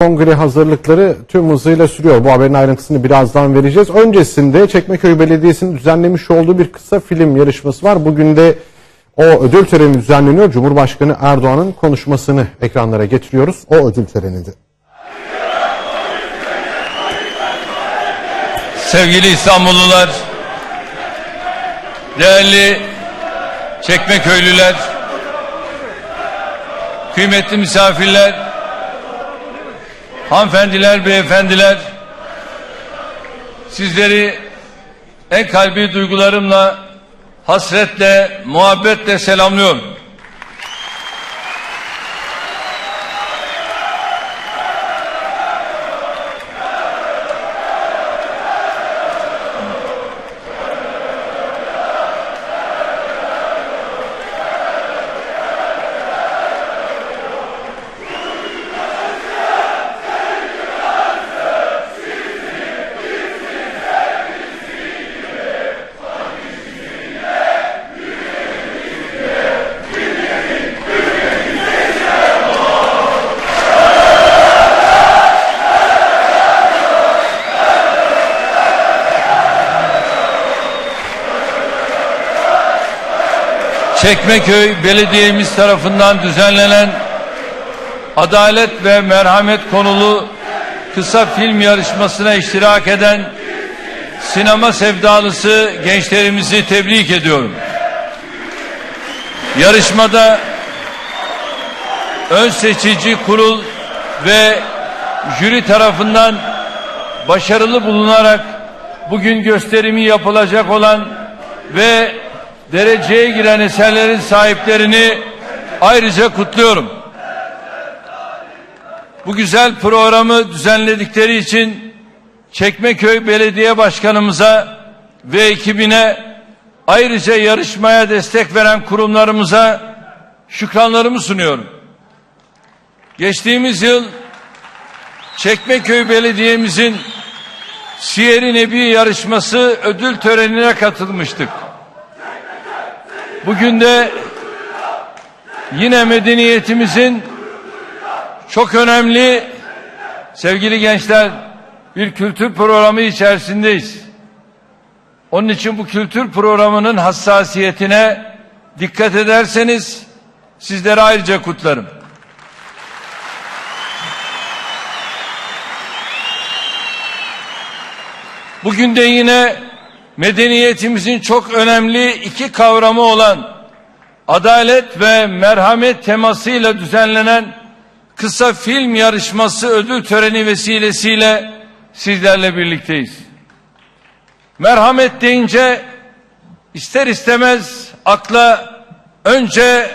Kongre hazırlıkları tüm hızıyla sürüyor. Bu haberin ayrıntısını birazdan vereceğiz. Öncesinde Çekmeköy Belediyesi'nin düzenlemiş olduğu bir kısa film yarışması var. Bugün de o ödül töreni düzenleniyor. Cumhurbaşkanı Erdoğan'ın konuşmasını ekranlara getiriyoruz. O ödül töreninde. Sevgili İstanbullular, değerli Çekmeköylüler, kıymetli misafirler, hanımefendiler, beyefendiler, sizleri en kalbi duygularımla, hasretle, muhabbetle selamlıyorum. Çekmeköy Belediyemiz tarafından düzenlenen adalet ve merhamet konulu kısa film yarışmasına iştirak eden sinema sevdalısı gençlerimizi tebrik ediyorum. Yarışmada ön seçici kurul ve jüri tarafından başarılı bulunarak bugün gösterimi yapılacak olan ve dereceye giren eserlerin sahiplerini ayrıca kutluyorum. Bu güzel programı düzenledikleri için Çekmeköy Belediye Başkanımıza ve ekibine ayrıca yarışmaya destek veren kurumlarımıza şükranlarımı sunuyorum. Geçtiğimiz yıl Çekmeköy Belediye'mizin Siyer-i Nebi yarışması ödül törenine katılmıştık. Bugün de yine medeniyetimizin çok önemli sevgili gençler bir kültür programı içerisindeyiz. Onun için bu kültür programının hassasiyetine dikkat ederseniz sizleri ayrıca kutlarım. Bugün de yine medeniyetimizin çok önemli iki kavramı olan adalet ve merhamet temasıyla düzenlenen kısa film yarışması ödül töreni vesilesiyle sizlerle birlikteyiz. Merhamet deyince ister istemez akla önce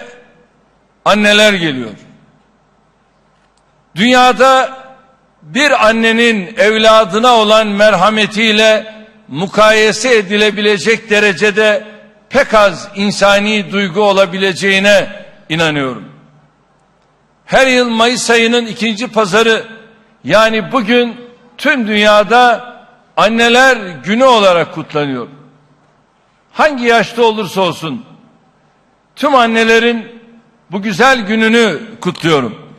anneler geliyor. Dünyada bir annenin evladına olan merhametiyle mukayese edilebilecek derecede pek az insani duygu olabileceğine inanıyorum. Her yıl Mayıs ayının ikinci pazarı yani bugün tüm dünyada anneler günü olarak kutlanıyor. Hangi yaşta olursa olsun tüm annelerin bu güzel gününü kutluyorum.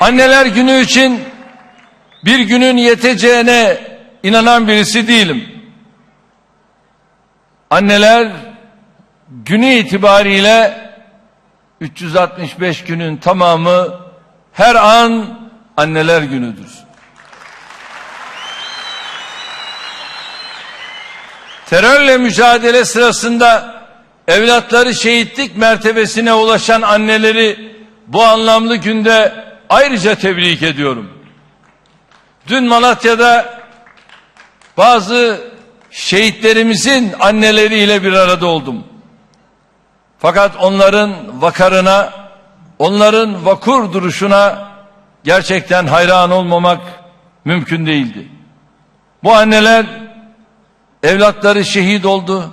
Anneler günü için bir günün yeteceğine inanan birisi değilim. Anneler günü itibariyle 365 günün tamamı her an anneler günüdür. Terörle mücadele sırasında evlatları şehitlik mertebesine ulaşan anneleri bu anlamlı günde ayrıca tebrik ediyorum. Dün Malatya'da bazı şehitlerimizin anneleriyle bir arada oldum. Fakat onların vakarına, onların vakur duruşuna gerçekten hayran olmamak mümkün değildi. Bu anneler evlatları şehit oldu.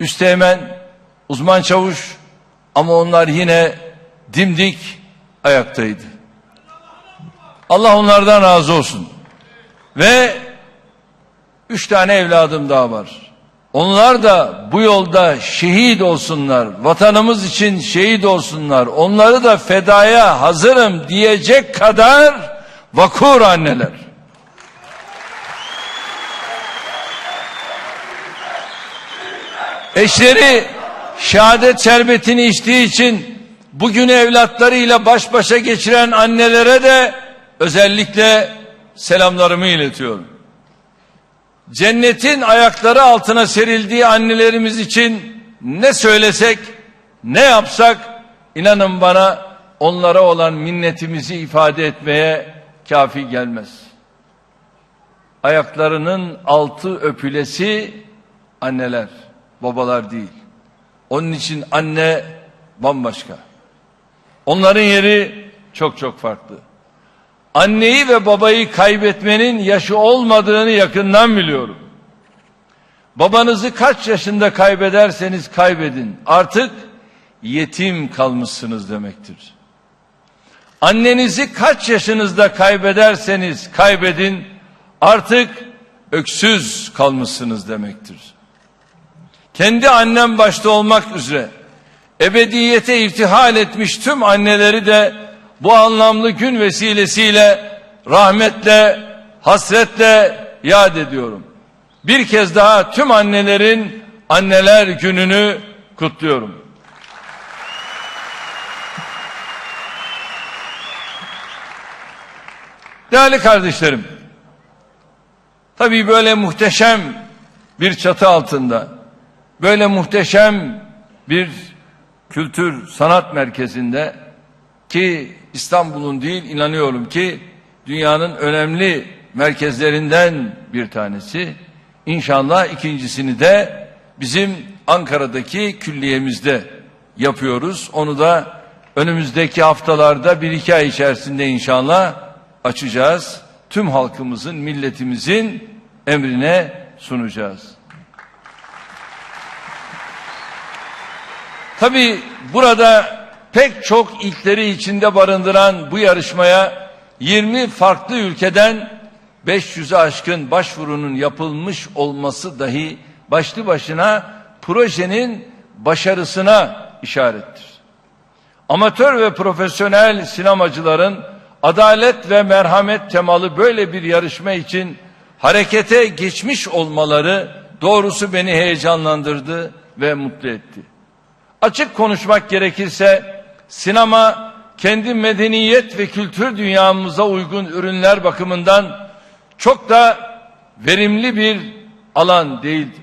Üsteğmen, uzman çavuş ama onlar yine dimdik ayaktaydı. Allah onlardan razı olsun. Ve üç tane evladım daha var. Onlar da bu yolda şehit olsunlar, vatanımız için şehit olsunlar, onları da fedaya hazırım diyecek kadar vakur anneler. Eşleri şehadet şerbetini içtiği için bugün evlatlarıyla baş başa geçiren annelere de özellikle selamlarımı iletiyorum. Cennetin ayakları altına serildiği annelerimiz için ne söylesek, ne yapsak inanın bana onlara olan minnetimizi ifade etmeye kafi gelmez. Ayaklarının altı öpülesi anneler, babalar değil. Onun için anne bambaşka. Onların yeri çok çok farklı. Anneyi ve babayı kaybetmenin yaşı olmadığını yakından biliyorum. Babanızı kaç yaşında kaybederseniz kaybedin. Artık yetim kalmışsınız demektir. Annenizi kaç yaşınızda kaybederseniz kaybedin. Artık öksüz kalmışsınız demektir. Kendi annem başta olmak üzere ebediyete irtihal etmiş tüm anneleri de bu anlamlı gün vesilesiyle rahmetle, hasretle yad ediyorum. Bir kez daha tüm annelerin anneler gününü kutluyorum. Değerli kardeşlerim, tabii böyle muhteşem bir çatı altında, böyle muhteşem bir kültür sanat merkezinde ki İstanbul'un değil inanıyorum ki dünyanın önemli merkezlerinden bir tanesi. İnşallah ikincisini de bizim Ankara'daki külliyemizde yapıyoruz. Onu da önümüzdeki haftalarda bir iki ay içerisinde inşallah açacağız. Tüm halkımızın, milletimizin emrine sunacağız. Tabi burada pek çok ilkleri içinde barındıran bu yarışmaya 20 farklı ülkeden 500'e aşkın başvurunun yapılmış olması dahi başlı başına projenin başarısına işarettir. Amatör ve profesyonel sinemacıların adalet ve merhamet temalı böyle bir yarışma için harekete geçmiş olmaları doğrusu beni heyecanlandırdı ve mutlu etti. Açık konuşmak gerekirse sinema kendi medeniyet ve kültür dünyamıza uygun ürünler bakımından çok da verimli bir alan değildir.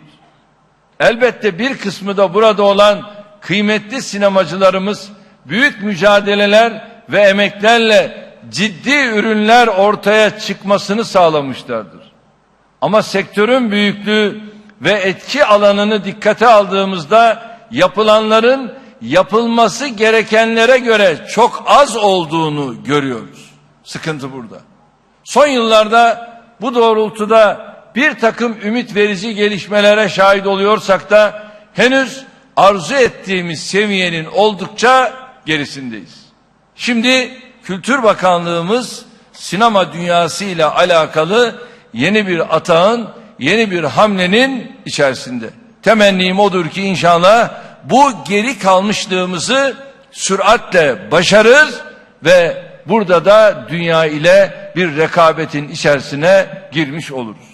Elbette bir kısmı da burada olan kıymetli sinemacılarımız büyük mücadeleler ve emeklerle ciddi ürünler ortaya çıkmasını sağlamışlardır. Ama sektörün büyüklüğü ve etki alanını dikkate aldığımızda yapılanların yapılması gerekenlere göre çok az olduğunu görüyoruz. Sıkıntı burada. Son yıllarda bu doğrultuda bir takım ümit verici gelişmelere şahit oluyorsak da henüz arzu ettiğimiz seviyenin oldukça gerisindeyiz. Şimdi Kültür Bakanlığımız sinema dünyası ile alakalı yeni bir atağın, yeni bir hamlenin içerisinde. Temennim odur ki inşallah bu geri kalmışlığımızı süratle başarır ve burada da dünya ile bir rekabetin içerisine girmiş oluruz.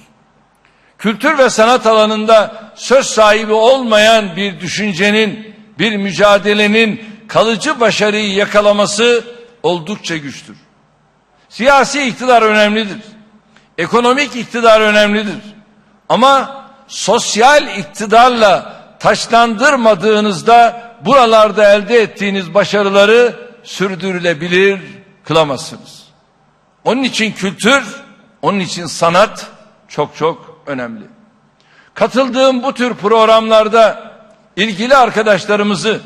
Kültür ve sanat alanında söz sahibi olmayan bir düşüncenin, bir mücadelenin kalıcı başarıyı yakalaması oldukça güçtür. Siyasi iktidar önemlidir. Ekonomik iktidar önemlidir. Ama sosyal iktidarla taşlandırmadığınızda buralarda elde ettiğiniz başarıları sürdürülebilir kılamazsınız. Onun için kültür, onun için sanat çok çok önemli. Katıldığım bu tür programlarda ilgili arkadaşlarımızı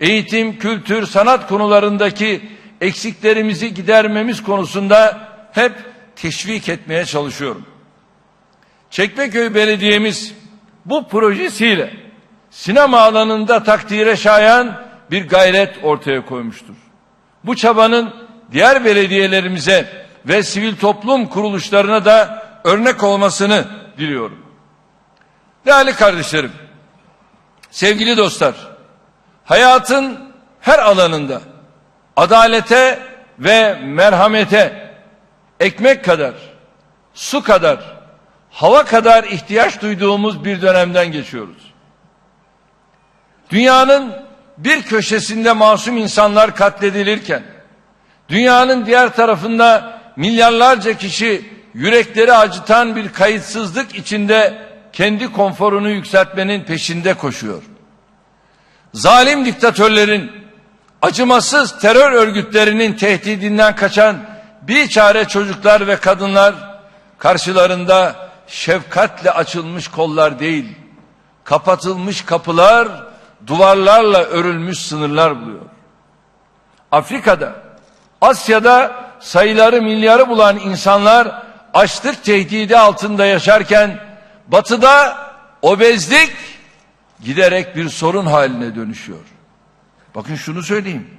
eğitim, kültür, sanat konularındaki eksiklerimizi gidermemiz konusunda hep teşvik etmeye çalışıyorum. Çekmeköy Belediye'miz bu projesiyle sinema alanında takdire şayan bir gayret ortaya koymuştur. Bu çabanın diğer belediyelerimize ve sivil toplum kuruluşlarına da örnek olmasını diliyorum. Değerli kardeşlerim, sevgili dostlar, hayatın her alanında adalete ve merhamete ekmek kadar, su kadar, hava kadar ihtiyaç duyduğumuz bir dönemden geçiyoruz. Dünyanın bir köşesinde masum insanlar katledilirken, dünyanın diğer tarafında milyarlarca kişi yürekleri acıtan bir kayıtsızlık içinde kendi konforunu yükseltmenin peşinde koşuyor. Zalim diktatörlerin, acımasız terör örgütlerinin tehdidinden kaçan bir çare çocuklar ve kadınlar karşılarında şefkatle açılmış kollar değil, kapatılmış kapılar, duvarlarla örülmüş sınırlar buluyor. Afrika'da, Asya'da sayıları milyarı bulan insanlar açlık tehdidi altında yaşarken batıda obezlik giderek bir sorun haline dönüşüyor. Bakın şunu söyleyeyim.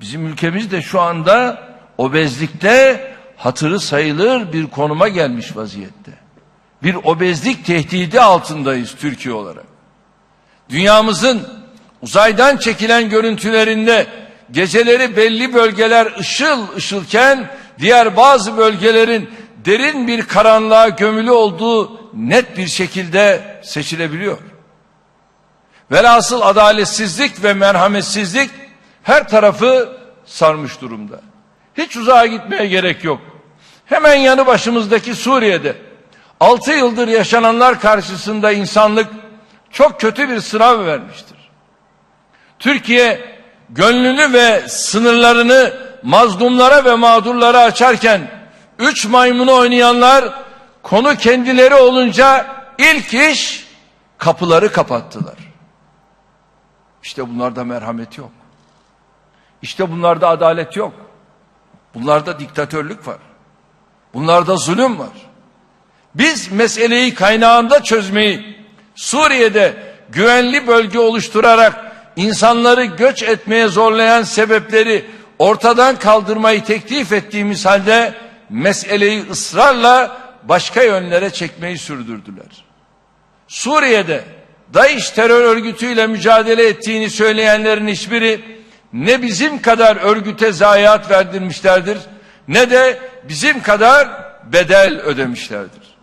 Bizim ülkemiz de şu anda obezlikte hatırı sayılır bir konuma gelmiş vaziyette. Bir obezlik tehdidi altındayız Türkiye olarak. Dünyamızın uzaydan çekilen görüntülerinde geceleri belli bölgeler ışıl ışılken diğer bazı bölgelerin derin bir karanlığa gömülü olduğu net bir şekilde seçilebiliyor. Velhasıl adaletsizlik ve merhametsizlik her tarafı sarmış durumda. Hiç uzağa gitmeye gerek yok. Hemen yanı başımızdaki Suriye'de 6 yıldır yaşananlar karşısında insanlık çok kötü bir sınav vermiştir. Türkiye gönlünü ve sınırlarını mazlumlara ve mağdurlara açarken üç maymunu oynayanlar konu kendileri olunca ilk iş kapıları kapattılar. İşte bunlarda merhamet yok. İşte bunlarda adalet yok. Bunlarda diktatörlük var. Bunlarda zulüm var. Biz meseleyi kaynağında çözmeyi Suriye'de güvenli bölge oluşturarak insanları göç etmeye zorlayan sebepleri ortadan kaldırmayı teklif ettiğimiz halde meseleyi ısrarla başka yönlere çekmeyi sürdürdüler. Suriye'de DAEŞ terör örgütüyle mücadele ettiğini söyleyenlerin hiçbiri ne bizim kadar örgüte zayiat verdirmişlerdir ne de bizim kadar bedel ödemişlerdir.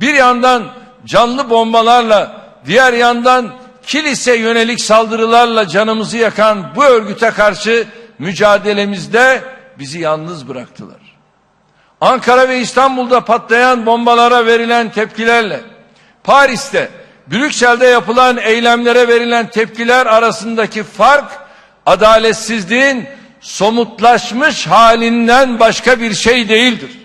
Bir yandan canlı bombalarla diğer yandan kilise yönelik saldırılarla canımızı yakan bu örgüte karşı mücadelemizde bizi yalnız bıraktılar. Ankara ve İstanbul'da patlayan bombalara verilen tepkilerle Paris'te Brüksel'de yapılan eylemlere verilen tepkiler arasındaki fark adaletsizliğin somutlaşmış halinden başka bir şey değildir.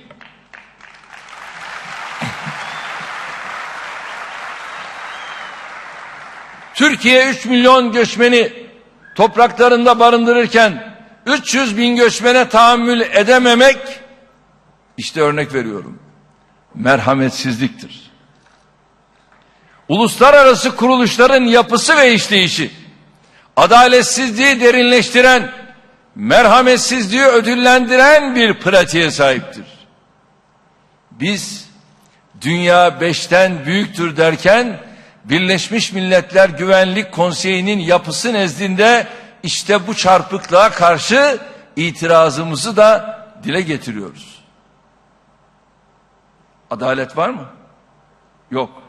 Türkiye 3 milyon göçmeni topraklarında barındırırken 300 bin göçmene tahammül edememek işte örnek veriyorum merhametsizliktir. Uluslararası kuruluşların yapısı ve işleyişi adaletsizliği derinleştiren merhametsizliği ödüllendiren bir pratiğe sahiptir. Biz dünya beşten büyüktür derken Birleşmiş Milletler Güvenlik Konseyi'nin yapısı nezdinde işte bu çarpıklığa karşı itirazımızı da dile getiriyoruz. Adalet var mı? Yok.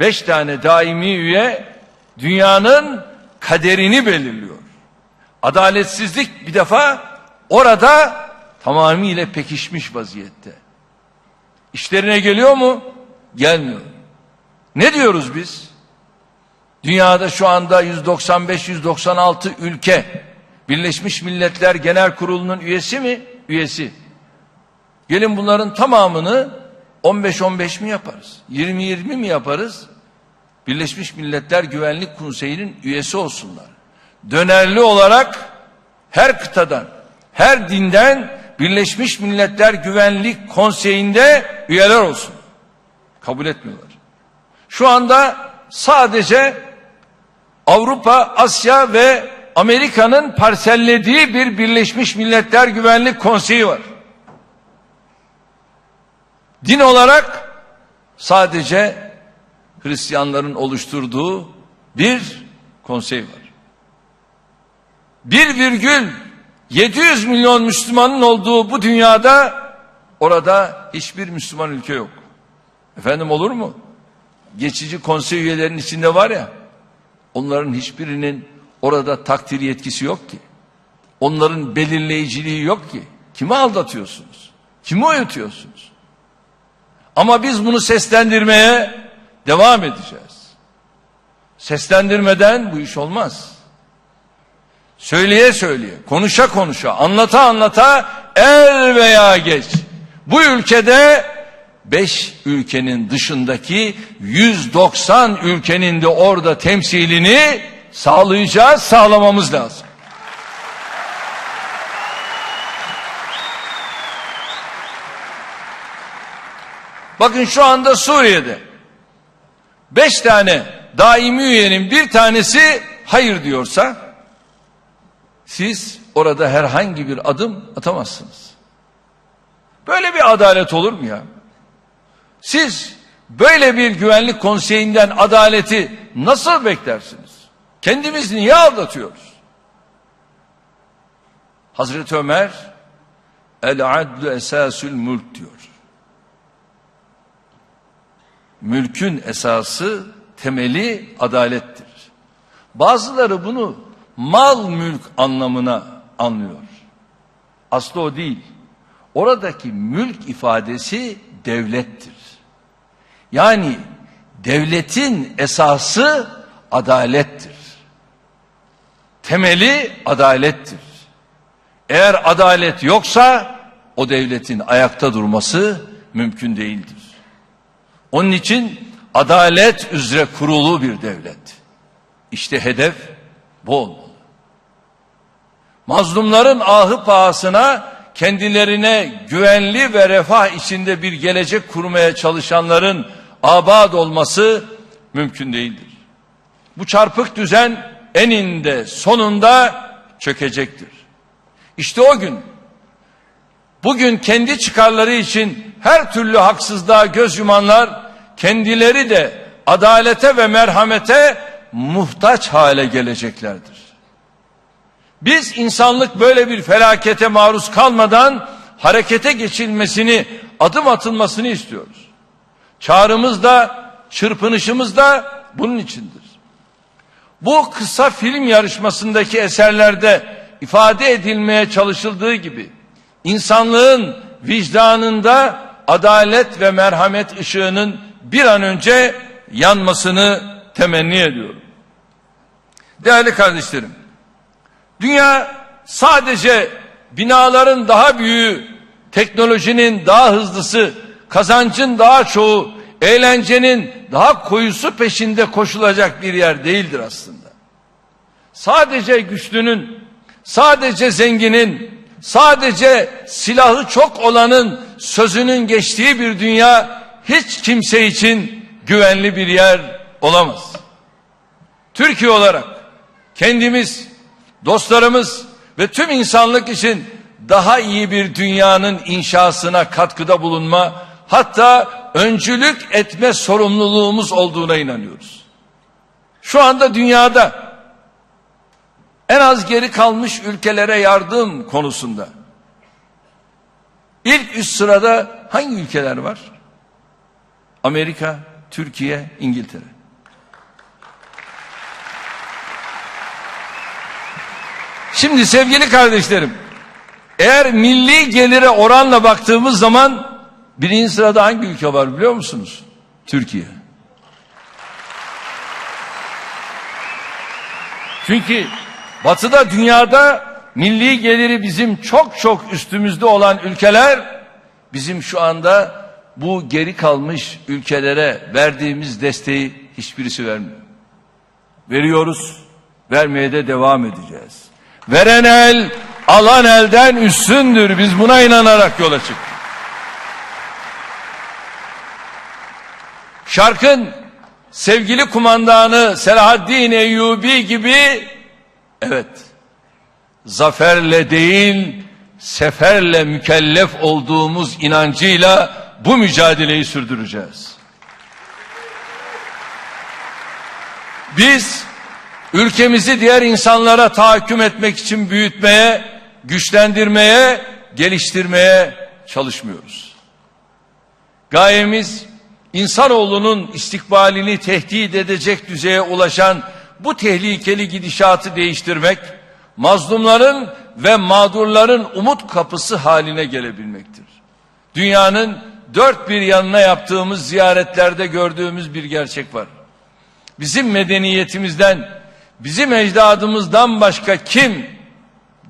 Beş tane daimi üye dünyanın kaderini belirliyor. Adaletsizlik bir defa orada tamamıyla pekişmiş vaziyette. İşlerine geliyor mu? Gelmiyor. Ne diyoruz biz? Dünyada şu anda 195-196 ülke Birleşmiş Milletler Genel Kurulu'nun üyesi mi? Üyesi. Gelin bunların tamamını 15-15 mi yaparız? 20-20 mi yaparız? Birleşmiş Milletler Güvenlik Konseyi'nin üyesi olsunlar. Dönerli olarak her kıtadan, her dinden Birleşmiş Milletler Güvenlik Konseyi'nde üyeler olsun. Kabul etmiyorlar. Şu anda sadece Avrupa, Asya ve Amerika'nın parsellediği bir Birleşmiş Milletler Güvenlik Konseyi var. Din olarak sadece Hristiyanların oluşturduğu bir konsey var. 1,700 milyon Müslümanın olduğu bu dünyada orada hiçbir Müslüman ülke yok. Efendim olur mu? Geçici konsey üyelerinin içinde var ya onların hiçbirinin orada takdir yetkisi yok ki. Onların belirleyiciliği yok ki. Kimi aldatıyorsunuz? Kimi uyutuyorsunuz? Ama biz bunu seslendirmeye devam edeceğiz. Seslendirmeden bu iş olmaz. Söyleye söyleye, konuşa konuşa, anlata anlata er veya geç. Bu ülkede 5 ülkenin dışındaki 190 ülkenin de orada temsilini sağlayacağız, sağlamamız lazım. Bakın şu anda Suriye'de beş tane daimi üyenin bir tanesi hayır diyorsa siz orada herhangi bir adım atamazsınız. Böyle bir adalet olur mu ya? Siz böyle bir güvenlik konseyinden adaleti nasıl beklersiniz? Kendimiz niye aldatıyoruz? Hazreti Ömer el adlu esasül mülk diyor. Mülkün esası temeli adalettir. Bazıları bunu mal mülk anlamına anlıyor. Aslı o değil. Oradaki mülk ifadesi devlettir. Yani devletin esası adalettir. Temeli adalettir. Eğer adalet yoksa o devletin ayakta durması mümkün değildir. Onun için adalet üzere kurulu bir devlet. İşte hedef bu olmalı. Mazlumların ahı pahasına kendilerine güvenli ve refah içinde bir gelecek kurmaya çalışanların abad olması mümkün değildir. Bu çarpık düzen eninde sonunda çökecektir. İşte o gün bugün kendi çıkarları için her türlü haksızlığa göz yumanlar kendileri de adalete ve merhamete muhtaç hale geleceklerdir. Biz insanlık böyle bir felakete maruz kalmadan harekete geçilmesini, adım atılmasını istiyoruz. Çağrımız da, çırpınışımız da bunun içindir. Bu kısa film yarışmasındaki eserlerde ifade edilmeye çalışıldığı gibi insanlığın vicdanında adalet ve merhamet ışığının bir an önce yanmasını temenni ediyorum. Değerli kardeşlerim, dünya sadece binaların daha büyüğü, teknolojinin daha hızlısı, kazancın daha çoğu, eğlencenin daha koyusu peşinde koşulacak bir yer değildir aslında. Sadece güçlünün, sadece zenginin, sadece silahı çok olanın sözünün geçtiği bir dünya hiç kimse için güvenli bir yer olamaz. Türkiye olarak kendimiz, dostlarımız ve tüm insanlık için daha iyi bir dünyanın inşasına katkıda bulunma, hatta öncülük etme sorumluluğumuz olduğuna inanıyoruz. Şu anda dünyada en az geri kalmış ülkelere yardım konusunda ilk üst sırada hangi ülkeler var? Amerika, Türkiye, İngiltere. Şimdi sevgili kardeşlerim, eğer milli gelire oranla baktığımız zaman birinci sırada hangi ülke var biliyor musunuz? Türkiye. Çünkü batıda dünyada milli geliri bizim çok çok üstümüzde olan ülkeler bizim şu anda bu geri kalmış ülkelere verdiğimiz desteği hiçbirisi vermiyor. Veriyoruz, vermeye de devam edeceğiz. Veren el, alan elden üstündür. Biz buna inanarak yola çıktık. Şarkın sevgili kumandanı Selahaddin Eyyubi gibi evet zaferle değil seferle mükellef olduğumuz inancıyla bu mücadeleyi sürdüreceğiz. Biz ülkemizi diğer insanlara tahakküm etmek için büyütmeye, güçlendirmeye, geliştirmeye çalışmıyoruz. Gayemiz insanoğlunun istikbalini tehdit edecek düzeye ulaşan bu tehlikeli gidişatı değiştirmek, mazlumların ve mağdurların umut kapısı haline gelebilmektir. Dünyanın dört bir yanına yaptığımız ziyaretlerde gördüğümüz bir gerçek var. Bizim medeniyetimizden, bizim ecdadımızdan başka kim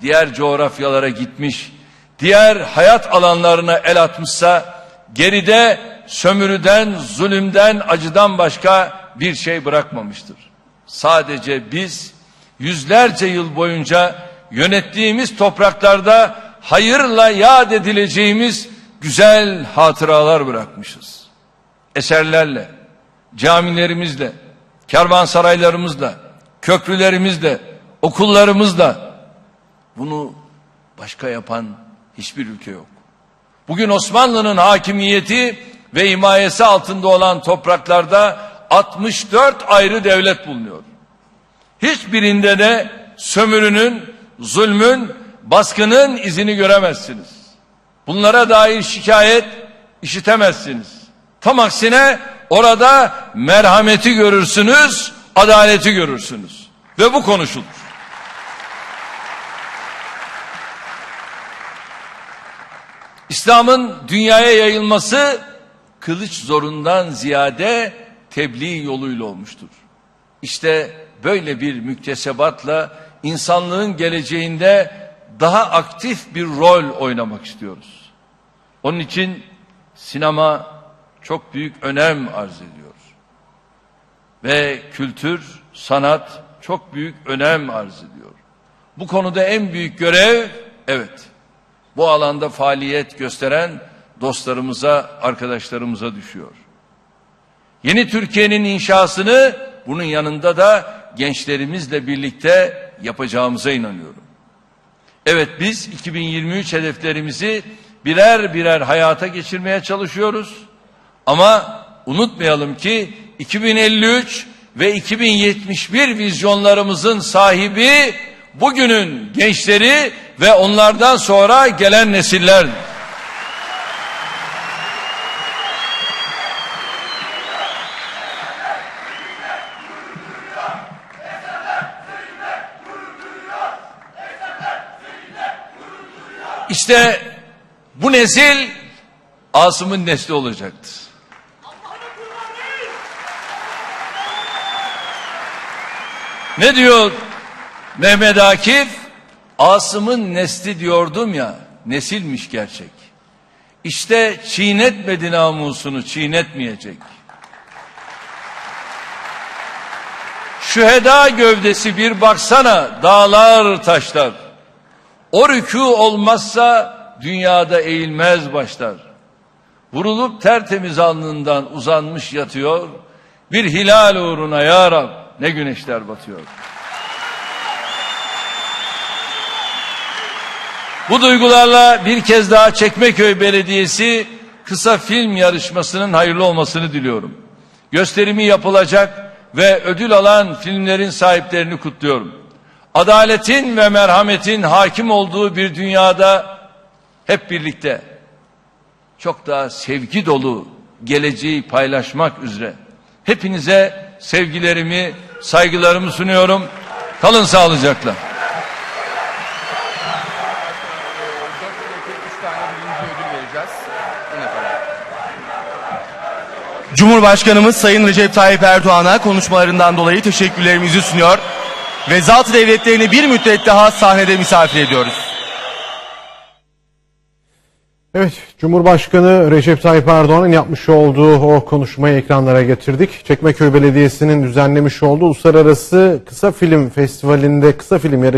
diğer coğrafyalara gitmiş, diğer hayat alanlarına el atmışsa geride sömürüden, zulümden, acıdan başka bir şey bırakmamıştır. Sadece biz yüzlerce yıl boyunca yönettiğimiz topraklarda hayırla yad edileceğimiz güzel hatıralar bırakmışız. Eserlerle, camilerimizle, kervansaraylarımızla, köprülerimizle, okullarımızla bunu başka yapan hiçbir ülke yok. Bugün Osmanlı'nın hakimiyeti ve himayesi altında olan topraklarda 64 ayrı devlet bulunuyor. Hiçbirinde de sömürünün, zulmün, baskının izini göremezsiniz. Bunlara dair şikayet işitemezsiniz. Tam aksine orada merhameti görürsünüz, adaleti görürsünüz. Ve bu konuşulur. İslam'ın dünyaya yayılması kılıç zorundan ziyade tebliğ yoluyla olmuştur. İşte böyle bir müktesebatla insanlığın geleceğinde daha aktif bir rol oynamak istiyoruz. Onun için sinema çok büyük önem arz ediyor. Ve kültür, sanat çok büyük önem arz ediyor. Bu konuda en büyük görev evet bu alanda faaliyet gösteren dostlarımıza, arkadaşlarımıza düşüyor. Yeni Türkiye'nin inşasını bunun yanında da gençlerimizle birlikte yapacağımıza inanıyorum. Evet biz 2023 hedeflerimizi birer birer hayata geçirmeye çalışıyoruz. Ama unutmayalım ki 2053 ve 2071 vizyonlarımızın sahibi bugünün gençleri ve onlardan sonra gelen nesillerdir. İşte bu nesil Asım'ın nesli olacaktır. Ne diyor Mehmet Akif? Asım'ın nesli diyordum ya, nesilmiş gerçek. İşte çiğnetmedi namusunu, çiğnetmeyecek. Şüheda gövdesi bir baksana, dağlar taşlar. O rükû olmazsa dünyada eğilmez başlar. Vurulup tertemiz alnından uzanmış yatıyor. Bir hilal uğruna ya Rab ne güneşler batıyor. Bu duygularla bir kez daha Çekmeköy Belediyesi kısa film yarışmasının hayırlı olmasını diliyorum. Gösterimi yapılacak ve ödül alan filmlerin sahiplerini kutluyorum. Adaletin ve merhametin hakim olduğu bir dünyada hep birlikte çok daha sevgi dolu geleceği paylaşmak üzere hepinize sevgilerimi, saygılarımı sunuyorum. Kalın sağlıcakla. Cumhurbaşkanımız Sayın Recep Tayyip Erdoğan'a konuşmalarından dolayı teşekkürlerimizi sunuyor ve zat devletlerini bir müddet daha sahnede misafir ediyoruz. Evet, Cumhurbaşkanı Recep Tayyip Erdoğan'ın yapmış olduğu o konuşmayı ekranlara getirdik. Çekmeköy Belediyesi'nin düzenlemiş olduğu Uluslararası Kısa Film Festivali'nde kısa film yarışması